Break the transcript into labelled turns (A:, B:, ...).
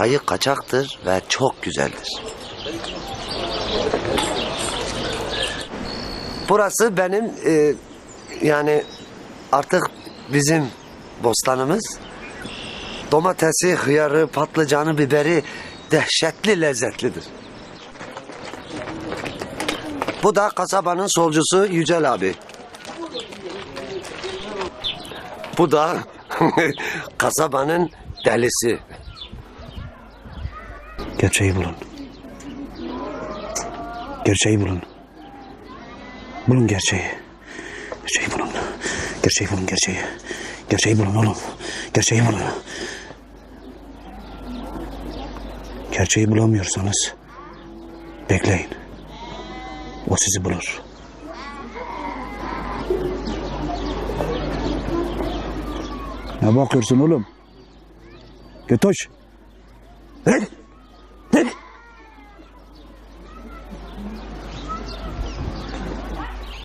A: çayı kaçaktır ve çok güzeldir. Burası benim e, yani artık bizim bostanımız. Domatesi, hıyarı, patlıcanı, biberi dehşetli lezzetlidir. Bu da kasabanın solcusu Yücel abi. Bu da kasabanın delisi.
B: Gerçeği bulun. Gerçeği bulun. Bulun gerçeği. Gerçeği bulun. Gerçeği bulun gerçeği. Gerçeği bulun oğlum. Gerçeği bulun. Gerçeği bulamıyorsanız bekleyin. O sizi bulur. Ne bakıyorsun oğlum? Götoş. Hey!